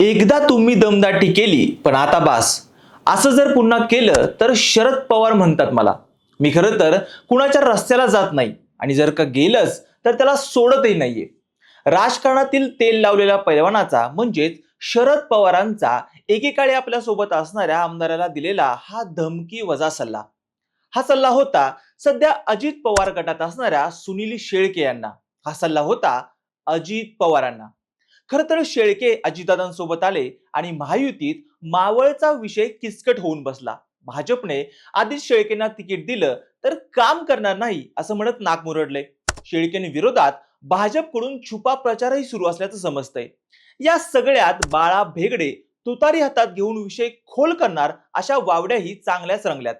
एकदा तुम्ही दमदाटी केली पण आता बास. असं जर पुन्हा केलं तर शरद पवार म्हणतात मला. मी खरं तर कुणाच्या रस्त्याला जात नाही. आणि जर का गेलंच तर त्याला सोडतही नाहीये. राजकारणातील तेल लावलेल्या पैलवानाचा म्हणजेच शरद पवारांचा एकेकाळी आपल्यासोबत असणाऱ्या आमदाराला दिलेला हा धमकी वजा सल्ला. हा सल्ला होता सध्या अजित पवार गटात असणाऱ्या सुनील शेळके यांना. हा सल्ला होता अजित पवारांना. खर तर शेळके अजितदादांसोबत आले आणि महायुतीत मावळचा विषय किचकट होऊन बसला. भाजपने आधीच शेळकेंना तिकीट दिलं तर काम करणार नाही असं म्हणत नाक मुरडले. शेळकेने विरोधात भाजपकडून छुपा प्रचारही सुरू असल्याचं समजतंय. या सगळ्यात बाळा भेगडे तुतारी हातात घेऊन विषय खोल करणार अशा वावड्याही चांगल्याच रंगल्यात.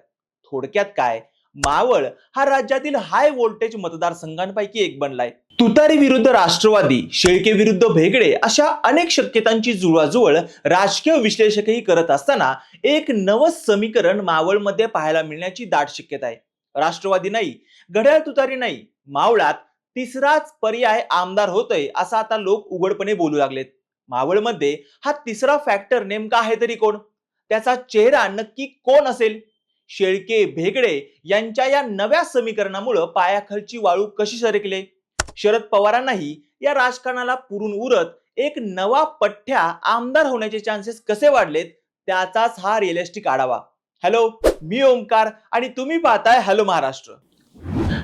थोडक्यात काय? मावळ हा राज्यातील हाय व्होल्टेज मतदारसंघांपैकी एक बनलाय. तुतारी विरुद्ध राष्ट्रवादी शेळके विरुद्ध भेगडे अशा अनेक शक्यतांची जुळवाजुळव राजकीय विश्लेषकही करत असताना एक नवं समीकरण मावळमध्ये पाहायला मिळण्याची दाट शक्यता आहे. राष्ट्रवादी नाही घड्याळ तुतारी नाही मावळात तिसराच पर्याय आमदार होतोय असं आता लोक उघडपणे बोलू लागलेत. मावळमध्ये हा तिसरा फॅक्टर नेमका आहे तरी कोण? त्याचा चेहरा नक्की कोण असेल? शेळके भेगडे यांच्या या नव्या समीकरणामुळं पायाखालची वाळू कशी सरकले? शरद पवारांनाही या राजकारणाला पुरून उरत एक नवा पठ्ठ्या आमदार होण्याचे चान्सेस कसे वाढलेत त्याचाच हा रिअलिस्टिक आढावा. हॅलो मी ओमकार आणि तुम्ही पाहताय हॅलो महाराष्ट्र.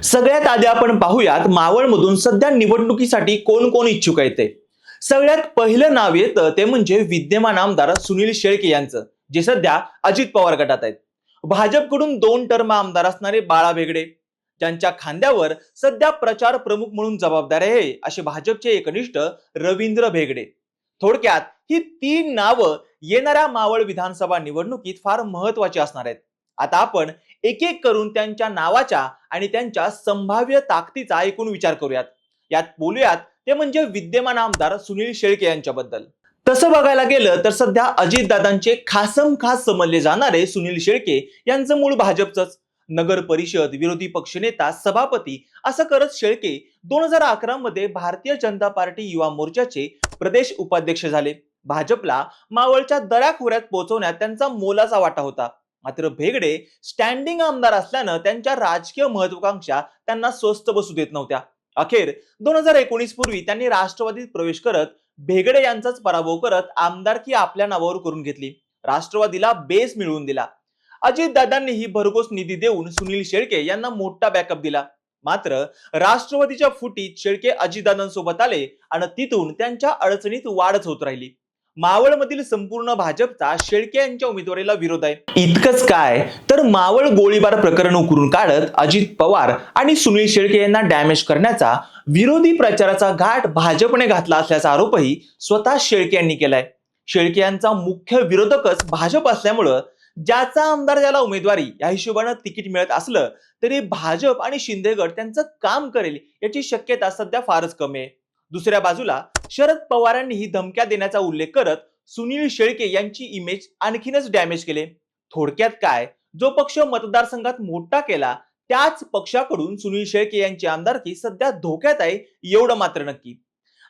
सगळ्यात आधी आपण पाहूयात मावळमधून सध्या निवडणुकीसाठी कोण कोण इच्छुक आहेत ते? सगळ्यात पहिलं नाव येतं ते म्हणजे विद्यमान आमदार सुनील शेळके यांचं जे सध्या अजित पवार गटात आहेत. भाजपकडून दोन टर्म आमदार असणारे बाळा बेगडे ज्यांच्या खांद्यावर सध्या प्रचार प्रमुख म्हणून जबाबदार आहे असे भाजपचे एकनिष्ठ रवींद्र भेगडे. थोडक्यात ही तीन नावं येणाऱ्या मावळ विधानसभा निवडणुकीत फार महत्वाची असणार आहेत. आता आपण एक एक करून त्यांच्या नावाच्या आणि त्यांच्या संभाव्य ताकदीचा एकूण विचार करूयात. यात बोलूयात ते म्हणजे विद्यमान आमदार सुनील शेळके यांच्याबद्दल. तसं बघायला गेलं तर सध्या अजितदादांचे खासम खास समजले जाणारे सुनील शेळके यांचं मूळ भाजपचंच. नगर परिषद विरोधी पक्षनेता सभापती असं करत शेळके दोन हजार अकरा मध्ये भारतीय जनता पार्टी युवा मोर्चाचे प्रदेश उपाध्यक्ष झाले. भाजपला मावळच्या दऱ्याखोऱ्यात पोहोचवण्यात त्यांचा मोलाचा वाटा होता. मात्र भेगडे स्टँडिंग आमदार असल्यानं त्यांच्या राजकीय महत्वाकांक्षा त्यांना स्वस्त बसू देत नव्हत्या. अखेर दोन हजार एकोणीस पूर्वी त्यांनी राष्ट्रवादीत प्रवेश करत भेगडे यांचाच पराभव करत आमदारकी आपल्या नावावर करून घेतली. राष्ट्रवादीला बेस मिळवून दिला. अजितदादांनीही भरघोस निधी देऊन सुनील शेळके यांना मोठा बॅकअप दिला. मात्र राष्ट्रवादीच्या फुटीत शेळके अजितदादांसोबत आले आणि तिथून त्यांच्या अडचणीत वाढच होत राहिली. मावळमधील संपूर्ण भाजपचा शेळके यांच्या उमेदवारीला विरोध आहे. इतकंच काय? तर मावळ गोळीबार प्रकरण उकरून काढत अजित पवार आणि सुनील शेळके यांना डॅमेज करण्याचा विरोधी प्रचाराचा घाट भाजपने घातला असल्याचा आरोपही स्वतः शेळके यांनी केलाय. शेळके यांचा मुख्य विरोधकच भाजप असल्यामुळं ज्याचा आमदार ज्याला उमेदवारी या हिशोबानं तिकीट मिळत असलं तरी भाजप आणि शिंदेगड त्यांचं काम करेल याची शक्यता सध्या फारच कमी आहे. दुसऱ्या बाजूला शरद पवारांनी ही धमक्या देण्याचा उल्लेख करत सुनील शेळके यांची इमेज आणखीनच डॅमेज केले. थोडक्यात काय? जो पक्ष मतदारसंघात मोठा केला त्याच पक्षाकडून सुनील शेळके यांची आमदारकी सध्या धोक्यात आहे एवढं मात्र नक्की.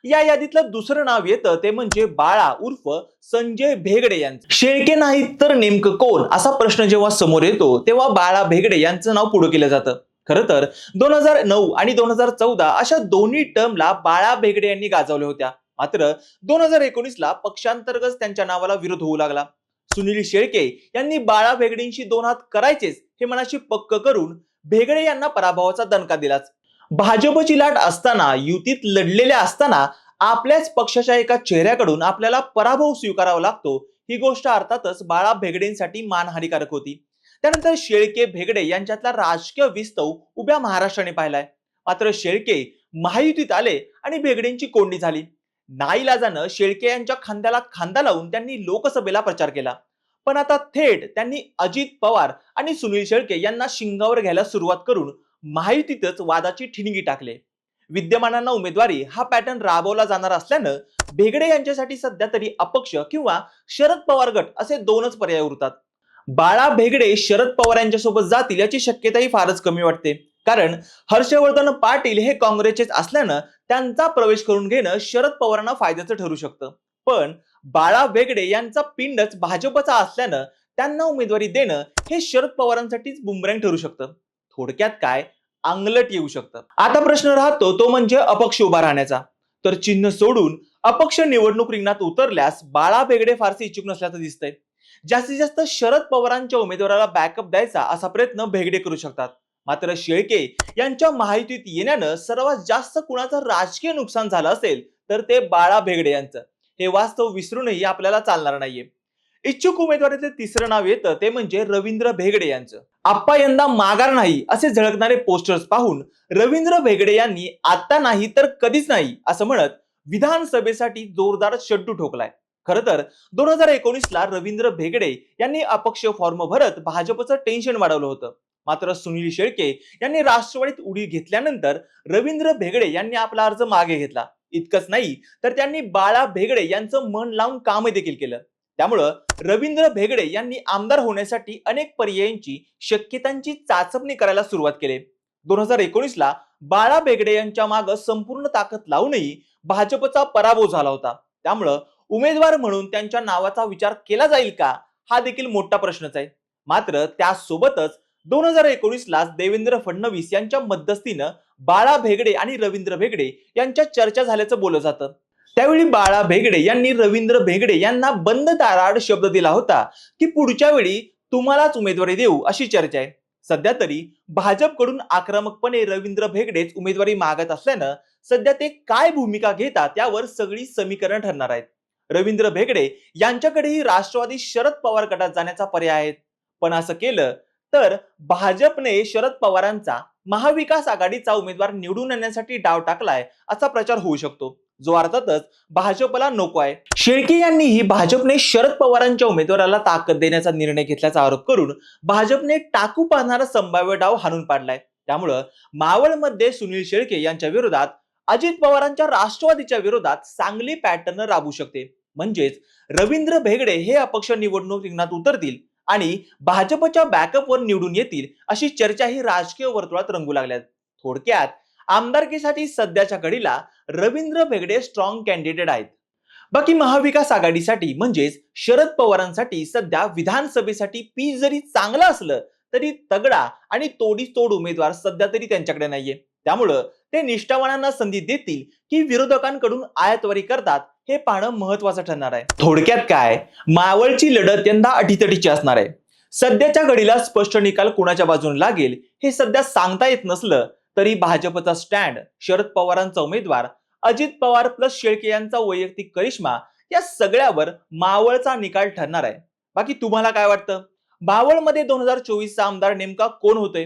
या यादीतलं दुसरं नाव येतं ते म्हणजे बाळा उर्फ संजय भेगडे यांचं. शेळके नाहीत तर नेमकं कोण? असा प्रश्न जेव्हा समोर येतो तेव्हा बाळा भेगडे यांचं नाव पुढे केलं जातं. खरं तर दोन हजार नऊ आणि दोन हजार चौदा अशा दोन्ही टर्मला बाळा भेगडे यांनी गाजवल्या होत्या. मात्र दोन हजार एकोणीसला पक्षांतर्गत त्यांच्या नावाला विरोध होऊ लागला. सुनील शेळके यांनी बाळा भेगडेंशी दोन हात करायचेच हे मनाशी पक्क करून भेगडे यांना पराभवाचा दणका दिलाच. भाजपची लाट असताना युतीत लढलेल्या असताना आपल्याच पक्षाच्या एका चेहऱ्याकडून आपल्याला पराभव स्वीकारावा लागतो. ही गोष्ट अर्थातच बाळा भेगडेंसाठी मानहानिकारक होती. त्यानंतर शेळके भेगडे यांच्यातला राजकीय विस्तव उभ्या महाराष्ट्राने पाहिलाय. मात्र शेळके महायुतीत आले आणि भेगडेंची कोंडी झाली. नाईलाजानं शेळके यांच्या खांद्याला खांदा लावून त्यांनी लोकसभेला प्रचार केला. पण आता थेट त्यांनी अजित पवार आणि सुनील शेळके यांना शिंगावर घ्यायला सुरुवात करून महायुतीतच वादाची ठिणगी टाकले. विद्यमानांना उमेदवारी हा पॅटर्न राबवला जाणार असल्यानं भेगडे यांच्यासाठी सध्या तरी अपक्ष किंवा शरद पवार गट असे दोनच पर्याय उरतात. बाळा भेगडे शरद पवार यांच्यासोबत जातील याची शक्यताही फारच कमी वाटते. कारण हर्षवर्धन पाटील हे काँग्रेसचेच असल्यानं त्यांचा प्रवेश करून घेणं शरद पवारांना फायद्याचं ठरू शकतं. पण बाळा भेगडे यांचा पिंडच भाजपचा असल्यानं त्यांना उमेदवारी देणं हे शरद पवारांसाठीच बुमरँग ठरू शकतं. थोडक्यात काय? अंगलट येऊ शकतं. आता प्रश्न राहतो तो म्हणजे अपक्ष उभा राहण्याचा. तर चिन्ह सोडून अपक्ष निवडणूक रिंगणात उतरल्यास बाळा बेगडे फारसे इच्छुक नसल्याचं दिसतंय. जास्तीत जास्त शरद पवारांच्या उमेदवाराला बॅकअप द्यायचा असा प्रयत्न भेगडे करू शकतात. मात्र शेळके यांच्या माहितीत येण्यानं सर्वात जास्त कुणाचं राजकीय नुकसान झालं असेल तर ते बाळा भेगडे यांचं. हे वास्तव विसरूनही आपल्याला चालणार नाहीये. इच्छुक उमेदवारीचे तिसरं नाव येतं ते म्हणजे रवींद्र भेगडे यांचं. आप्पा यंदा माघार नाही असे झळकणारे पोस्टर्स पाहून रवींद्र भेगडे यांनी आता नाही तर कधीच नाही असं म्हणत विधानसभेसाठी जोरदार शड्डू ठोकलाय. खर तर दोन हजार एकोणीसला रवींद्र भेगडे यांनी अपक्ष फॉर्म भरत भाजपचं टेन्शन वाढवलं होतं. मात्र सुनील शेळके यांनी राष्ट्रवादीत उडी घेतल्यानंतर रवींद्र भेगडे यांनी आपला अर्ज मागे घेतला. इतकंच नाही तर त्यांनी बाळा भेगडे यांचं मन लावून काम देखील केलं. त्यामुळं रवींद्र भेगडे यांनी आमदार होण्यासाठी अनेक पर्यायांची शक्यतांची चाचपणी करायला सुरुवात केली. दोन हजार एकोणीसला बाळा भेगडे यांच्या मागं संपूर्ण ताकद लावूनही भाजपचा पराभव झाला होता. त्यामुळं उमेदवार म्हणून त्यांच्या नावाचा विचार केला जाईल का? हा देखील मोठा प्रश्नच आहे. मात्र त्यासोबतच दोन हजार एकोणीस ला देवेंद्र फडणवीस यांच्या मध्यस्थीनं बाळा भेगडे आणि रवींद्र भेगडे यांच्या चर्चा झाल्याचं बोललं जातं. त्यावेळी बाळा भेगडे यांनी रवींद्र भेगडे यांना बंद दाराड शब्द दिला होता की पुढच्या वेळी तुम्हालाच उमेदवारी देऊ अशी चर्चा आहे. सध्या तरी भाजपकडून आक्रमकपणे रवींद्र भेगडेच उमेदवारी मागत असल्यानं सध्या ते काय भूमिका घेतात त्यावर सगळी समीकरण ठरणार आहेत. रवींद्र भेगडे यांच्याकडेही राष्ट्रवादी शरद पवार गटात जाण्याचा पर्याय आहे. पण असं केलं तर भाजपने शरद पवारांचा महाविकास आघाडीचा उमेदवार निवडून आणण्यासाठी डाव टाकलाय असा प्रचार होऊ शकतो. जो अर्थातच भाजपला नको आहे. शेळके यांनीही भाजपने शरद पवारांच्या उमेदवाराला ताकद देण्याचा निर्णय घेतल्याचा आरोप करून भाजपने टाकू पाहणारा संभाव्य डाव हाणून पाडलाय. त्यामुळं मावळमध्ये सुनील शेळके यांच्या विरोधात अजित पवारांच्या राष्ट्रवादीच्या विरोधात चांगली पॅटर्न राबू शकते. म्हणजेच रवींद्र भेगडे हे अपक्ष निवडणूक रिंगणात उतरतील आणि भाजपच्या बॅकअपवर निवडून येतील अशी चर्चा ही राजकीय वर्तुळात रंगू लागल्यात. थोडक्यात आमदारकीसाठी सध्याच्या घडीला रवींद्र भेगडे स्ट्रॉंग कॅन्डिडेट आहेत. बाकी महाविकास आघाडीसाठी म्हणजेच शरद पवारांसाठी सध्या विधानसभेसाठी पी जरी चांगलं असलं तरी तगडा आणि तोडी तोड उमेदवार सध्या तरी त्यांच्याकडे नाहीये. त्यामुळं ते निष्ठावानांना संधी देतील की विरोधकांकडून आयतवारी करतात हे पाहणं महत्वाचं ठरणार आहे. थोडक्यात काय? मावळची लढत यंदा अटीतटीची असणार आहे. सध्याच्या घडीला स्पष्ट निकाल कुणाच्या बाजूने लागेल हे सध्या सांगता येत नसलं तरी भाजपचा स्टँड शरद पवारांचा उमेदवार अजित पवार प्लस शेळके यांचा वैयक्तिक करिश्मा या सगळ्यावर मावळचा निकाल ठरणार आहे. बाकी तुम्हाला काय वाटतं? मावळमध्ये दोन हजार चोवीसचा आमदार नेमका कोण होतोय?